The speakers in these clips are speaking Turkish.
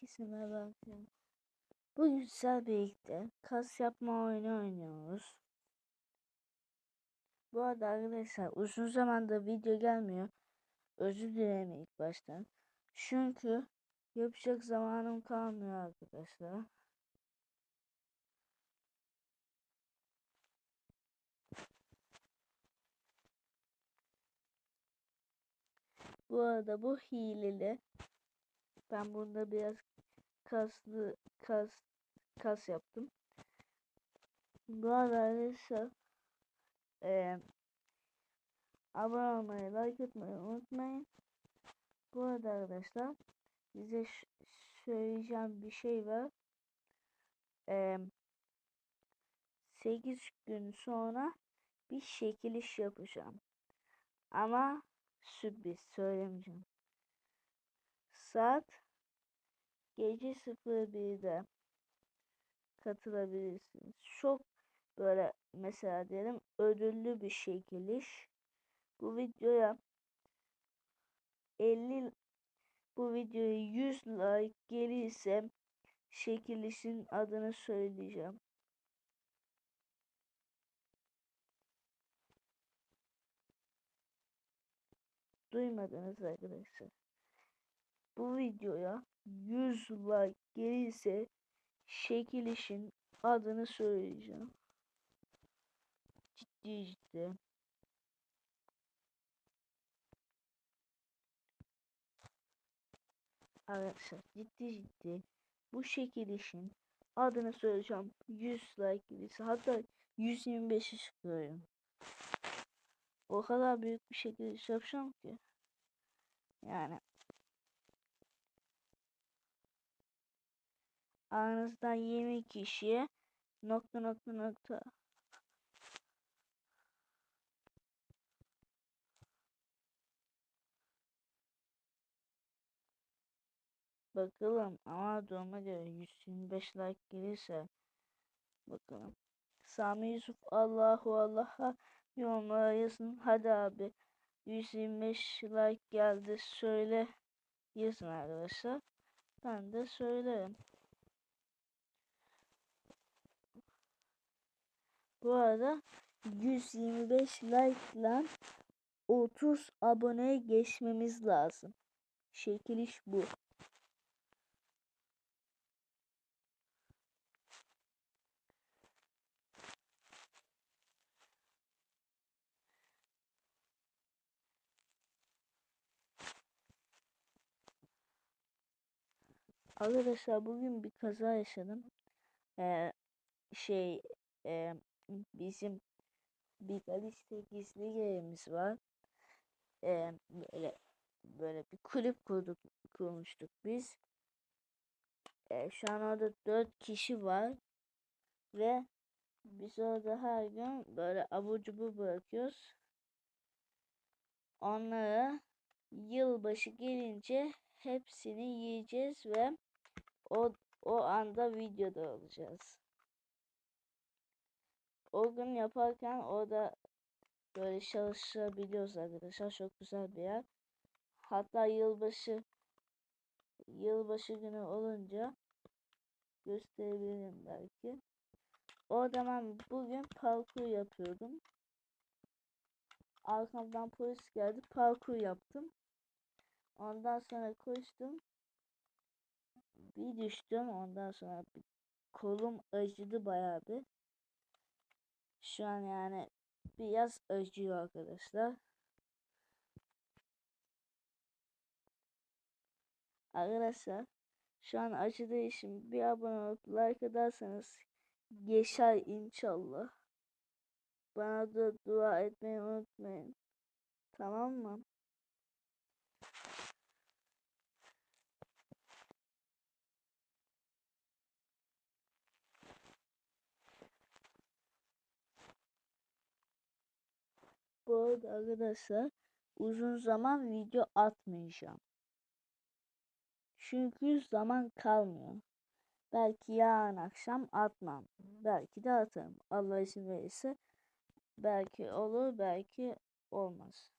Merhaba arkadaşlar. Bugün sizlerle birlikte kas yapma oyunu oynuyoruz. Bu arada arkadaşlar uzun zamandır video gelmiyor. Özür dilerim ilk baştan. Çünkü yapacak zamanım kalmıyor arkadaşlar. Bu arada bu hileli. Ben bunda biraz kaslı kas kas yaptım. Bu arkadaşlar e, abone olmayı, like etmeyi unutmayın. Bu arada arkadaşlar size söyleyeceğim bir şey var. E, 8 gün sonra bir çekiliş yapacağım. Ama sürpriz söylemeyeceğim. Saat gece 01'de katılabilirsiniz. Çok böyle mesela diyelim ödüllü bir çekiliş. Bu videoya 50 bu videoya 100 like gelirse çekilişin adını söyleyeceğim. Duymadınız arkadaşlar. Bu videoya 100 like gelirse çekilişin adını söyleyeceğim. Ciddi ciddi. Arkadaşlar ciddi ciddi bu çekilişin adını söyleyeceğim. 100 like gelirse hatta 125'i çıkıyorum. O kadar büyük bir çekiliş yapacağım ki. Yani aranızdan 20 kişiye nokta nokta nokta Bakalım ama duruma göre 125 like gelirse bakalım. Sami Yusuf Allahu Allah'a yorumlara yazın. Hadi abi 125 like geldi söyle yazın arkadaşlar. Ben de söylerim. Bu arada 125 like ile 30 aboneye geçmemiz lazım. Çekiliş bu. Arkadaşlar bugün bir kaza yaşadım. Ee, şey e, bizim bir Galiste gizli yerimiz var. Ee, böyle böyle bir kulüp kurduk kurmuştuk biz. Ee, şu an orada dört kişi var ve biz orada her gün böyle abur cubur bırakıyoruz. Onları yılbaşı gelince hepsini yiyeceğiz ve o o anda videoda olacağız. O gün yaparken orada böyle çalışabiliyoruz arkadaşlar. Çok güzel bir yer. Hatta yılbaşı yılbaşı günü olunca gösterebilirim belki. O zaman bugün parkur yapıyordum. Arkamdan polis geldi. Parkur yaptım. Ondan sonra koştum. Bir düştüm. Ondan sonra bir kolum acıdı bayağı bir. Şu an yani biraz acıyor arkadaşlar. Arkadaşlar şu an acıdığı için bir abone olup like ederseniz geçer inşallah. Bana da dua etmeyi unutmayın. Tamam mı? Arada arkadaşlar uzun zaman video atmayacağım. Çünkü zaman kalmıyor. Belki yarın akşam atmam. Belki de atarım. Allah izin verirse belki olur belki olmaz.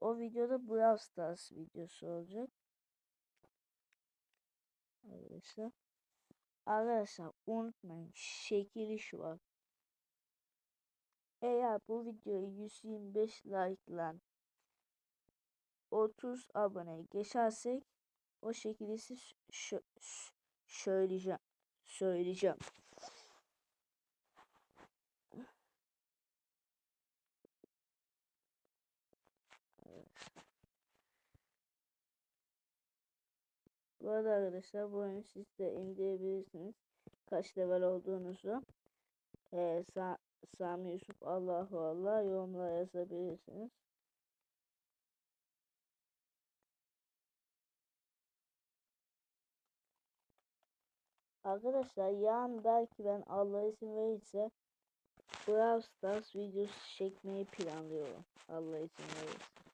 O videoda Brawl Stars videosu olacak. arkadaşlar. Arkadaşlar unutmayın şekil şu var. Eğer bu videoyu 125 like lan 30 abone geçersek o şekilde size söyleyeceğim. Söyleyeceğim. Bu arada arkadaşlar bu oyunu siz de indirebilirsiniz. Kaç level olduğunuzu. Ee, Sami Yusuf Allahu Allah yorumlara yazabilirsiniz. Arkadaşlar yarın belki ben Allah izin verirse Brawl Stars videosu çekmeyi planlıyorum. Allah izin verirse.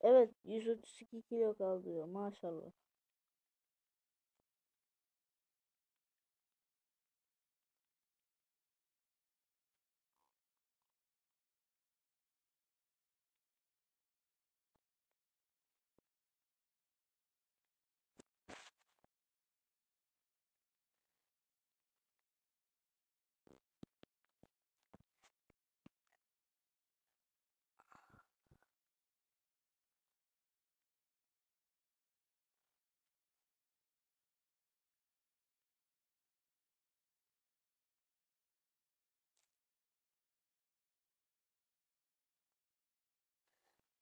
Evet 132 kilo kalıyor maşallah.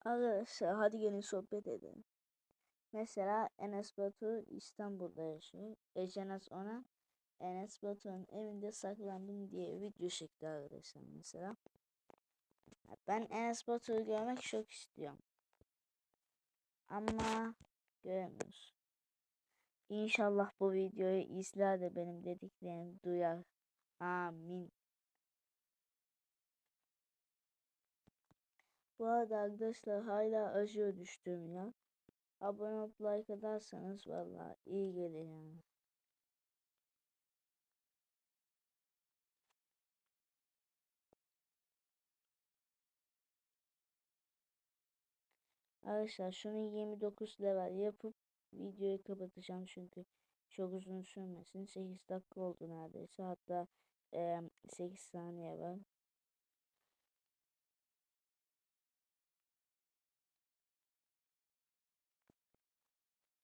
Arkadaşlar hadi gelin sohbet edelim. Mesela Enes Batur İstanbul'da yaşıyor. Ecenaz ona Enes Batur'un evinde saklandım diye video çekti arkadaşlar mesela. Ben Enes Batur'u görmek çok istiyorum. Ama göremiyoruz. İnşallah bu videoyu izler de benim dediklerimi duyar. Amin. Bu arada arkadaşlar hala acıyor düştüğüm ya. Abone olup like ederseniz valla iyi gelir yani. Arkadaşlar şunu 29 level yapıp videoyu kapatacağım çünkü çok uzun sürmesin. 8 dakika oldu neredeyse. Hatta e, 8 saniye var.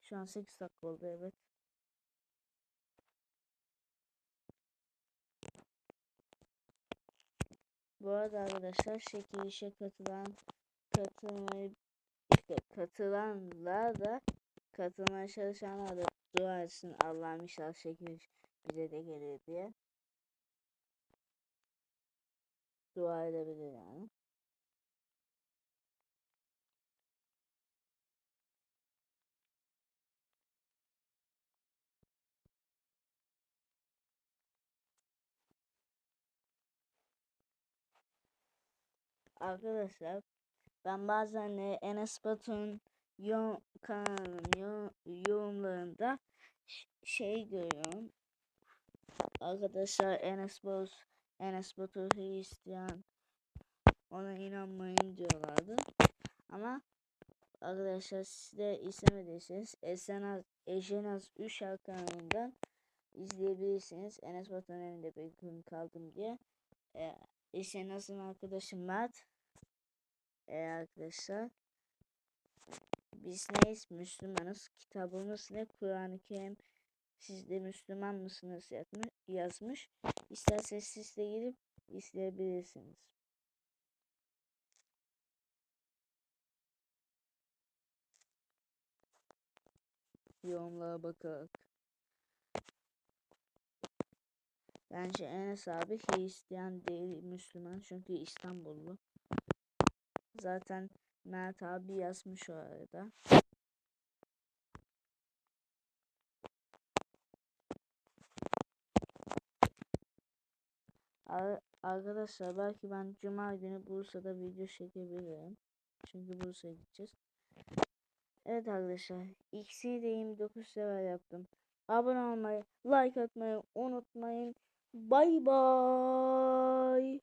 Şu an 8 dakika oldu evet. Bu arada arkadaşlar çekilişe katılan katılmayı işte katılanlar da katılmaya çalışanlar da dua etsin Allah'ım inşallah çekiliş bize de gelir diye. Dua edebilir yani. Arkadaşlar ben bazen de Enes Batur'un yorum, kanalının yorumlarında şey görüyorum. Arkadaşlar Enes Batur, Enes Batur Hristiyan ona inanmayın diyorlardı. Ama arkadaşlar siz de istemediyseniz Esenaz, Ejenaz 3 kanalından izleyebilirsiniz. Enes Batur'un evinde bir gün kaldım diye. Ee, Esenaz'ın arkadaşı Mert e, arkadaşlar. Biz neyiz? Müslümanız. Kitabımız ne? Kur'an-ı Kerim. Siz de Müslüman mısınız? yazmış. İsterseniz siz de gidip izleyebilirsiniz. Yorumlara bakarak. Bence Enes abi Hristiyan değil Müslüman çünkü İstanbullu. Zaten Mert abi yazmış o arada. Arkadaşlar belki ben cuma günü Bursa'da video çekebilirim. Çünkü Bursa'ya gideceğiz. Evet. Arkadaşlar. İkisini de 29 sever yaptım. Abone olmayı, like atmayı unutmayın. Bay bay.